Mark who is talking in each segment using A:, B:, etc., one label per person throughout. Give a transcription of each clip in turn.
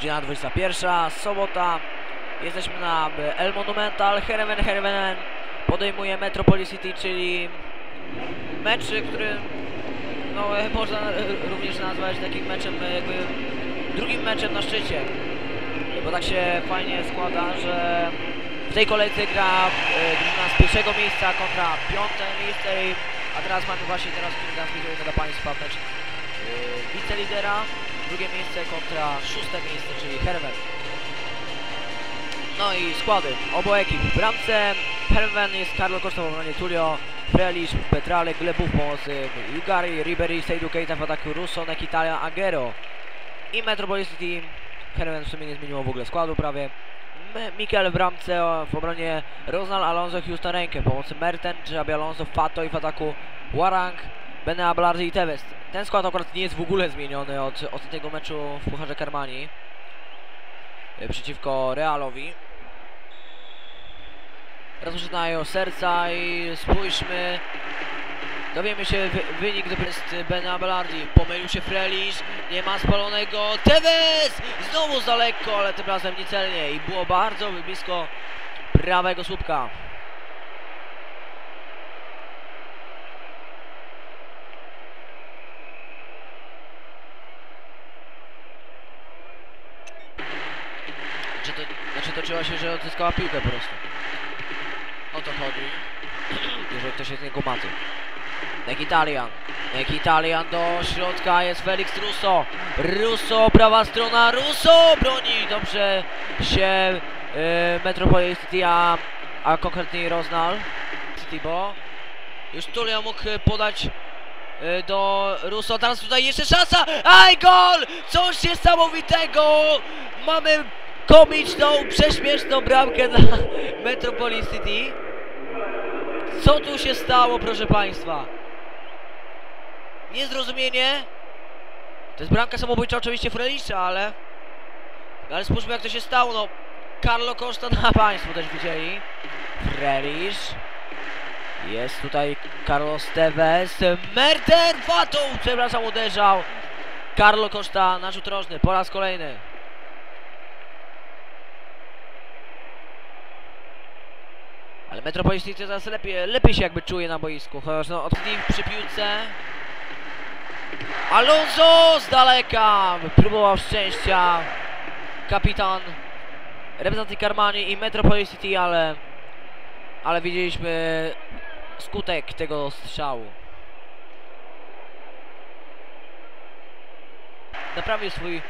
A: Godzina 21, sobota. Jesteśmy na e, El Monumental. Hereven Hereven podejmuje Metropolis City, czyli mecz, który no, e, można e, również nazwać takim meczem, jakby drugim meczem na szczycie. Bo tak się fajnie składa, że w tej kolejce gra drużyna z pierwszego miejsca kontra piąte miejsce, a teraz mamy właśnie teraz, który transmitujemy dla Państwa mecz wicelidera, drugie miejsce kontra szóste miejsce, czyli Herwen. No i składy obu ekip. W bramce Herwen jest Carlo Costa w obronie Tulio, Frelisz, Petrale, pomocy Jugari, Ribery, Seidu Keita w ataku Russo, Nekitalia, Agero i Metropolis City. Herwen w sumie nie zmieniło w ogóle składu prawie. Mikel w bramce w obronie Roznal, Alonso, Houston Rękę, pomocy Merten, Jabi Alonso, Fato i w ataku Warang, Bene Abelardi i Tevez. Ten skład akurat nie jest w ogóle zmieniony od ostatniego meczu w Pucharze Karmani e, przeciwko Realowi. Rozpoczynają serca i spójrzmy. Dowiemy się wy wynik, to jest Bene Abelardi. Pomylił się Frelisz, nie ma spalonego. Tevez! Znowu za lekko, ale tym razem niecelnie i było bardzo blisko prawego słupka. Znaczy, to, znaczy toczyła się, że odzyskała piłkę po prostu. O to chodzi. Jeżeli ktoś jest niego maty. Nekitalian do środka jest Felix Russo. Russo, prawa strona. Russo broni dobrze się yy, Metropolis City, a, a konkretniej Roznal. Citybo. Już Tulio mógł podać e, do Russo. Teraz tutaj jeszcze szansa. Aj, gol! Coś niesamowitego! Mamy komiczną, prześmieszną bramkę dla Metropolis City. Co tu się stało, proszę Państwa? Niezrozumienie. To jest bramka samobójcza oczywiście Frelisza, ale... Ale spójrzmy jak to się stało, no. Carlo Costa na Państwo też widzieli. Frelisz. Jest tutaj Carlos Tevez. Merten Fatou, przepraszam, uderzał. Carlo Costa na rzut rożny po raz kolejny. Ale Metropolis City teraz lepiej, lepiej się jakby czuje na boisku, chociaż no od przy piłce. Alonso z daleka próbował szczęścia kapitan reprezentacji Karmani i Metropolis City, ale ale widzieliśmy skutek tego strzału. Naprawił swój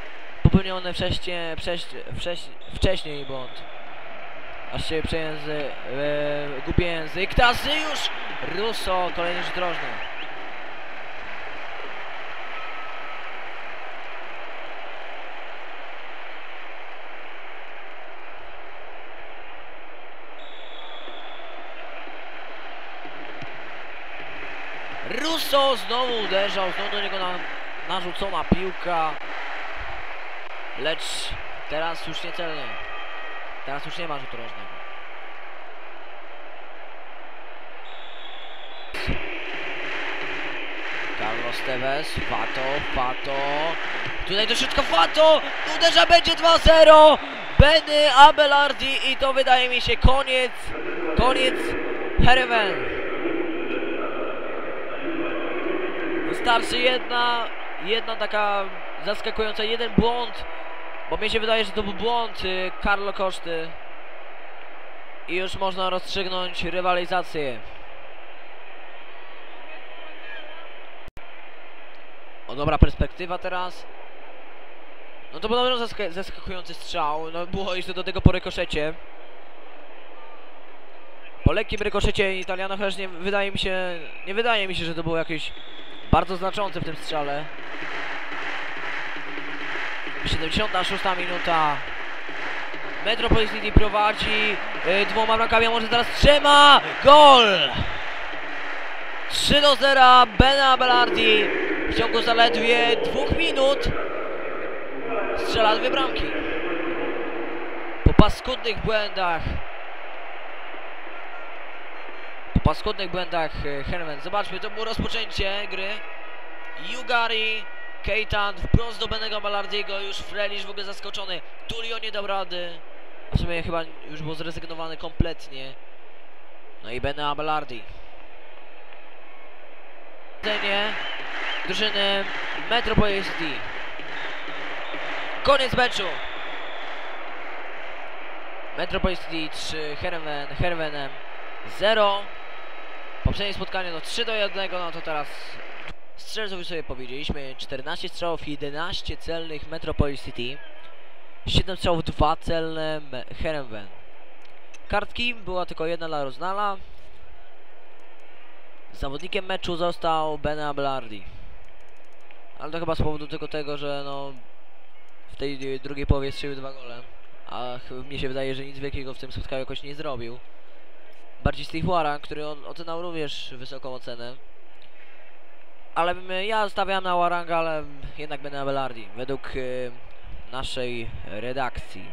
A: popełniony wcześniej, wcześniej, wcześniej błąd. Aż się przejęzy, e, gubi język. Już Russo, kolejny rzut rożny. Russo znowu uderzał, znowu do niego na, narzucona piłka. Lecz teraz już niecelnie. Teraz już nie ma rzutu rożnego. Carlos Tevez, Fato, Fato. Tutaj do środka Fato! Uderza będzie 2-0! Benny Abelardi i to wydaje mi się koniec, koniec Hereven. Wystarczy jedna, jedna taka zaskakująca, jeden błąd, bo mi się wydaje, że to był błąd y, Carlo Koszty. I już można rozstrzygnąć rywalizację. O, dobra perspektywa teraz. No to był na zaska zaskakujący strzał. No było jeszcze do tego po rykoszecie. Po lekkim rykoszecie Italiano chociaż nie wydaje mi się, nie wydaje mi się, że to było jakieś bardzo znaczące w tym strzale. 76 minuta. Metropolis City prowadzi y, dwoma bramkami, a może teraz trzema! Gol! 3 do 0 Bena Belardi w ciągu zaledwie dwóch minut strzela dwie bramki. Po paskudnych błędach po paskudnych błędach e, Herman. Zobaczmy, to było rozpoczęcie gry. Jugari Keitan wprost do Benego Ballardiego, już Frelisz w ogóle zaskoczony. Tulio nie dał rady. W sumie chyba już był zrezygnowany kompletnie. No i Bene Ballardi. Prowadzenie drużyny Metropolis City. Koniec meczu. Metropolis City 3, Herven, Hervenem 0. Poprzednie spotkanie no 3 do 1, no to teraz strzelców sobie powiedzieliśmy. 14 strzałów, 11 celnych Metropolis City. 7 strzałów, 2 celne Herenven. Kartki była tylko jedna dla Roznala. Zawodnikiem meczu został Ben Ablardi. Ale to chyba z powodu tylko tego, że no w tej drugiej połowie strzelił dwa gole. A mnie się wydaje, że nic wielkiego w tym spotkaniu jakoś nie zrobił. Bardziej Warren, który on oceniał również wysoką ocenę. Ale bym- ja stawiam na Waranga, ale jednak będę na Belardi. Według e, naszej redakcji.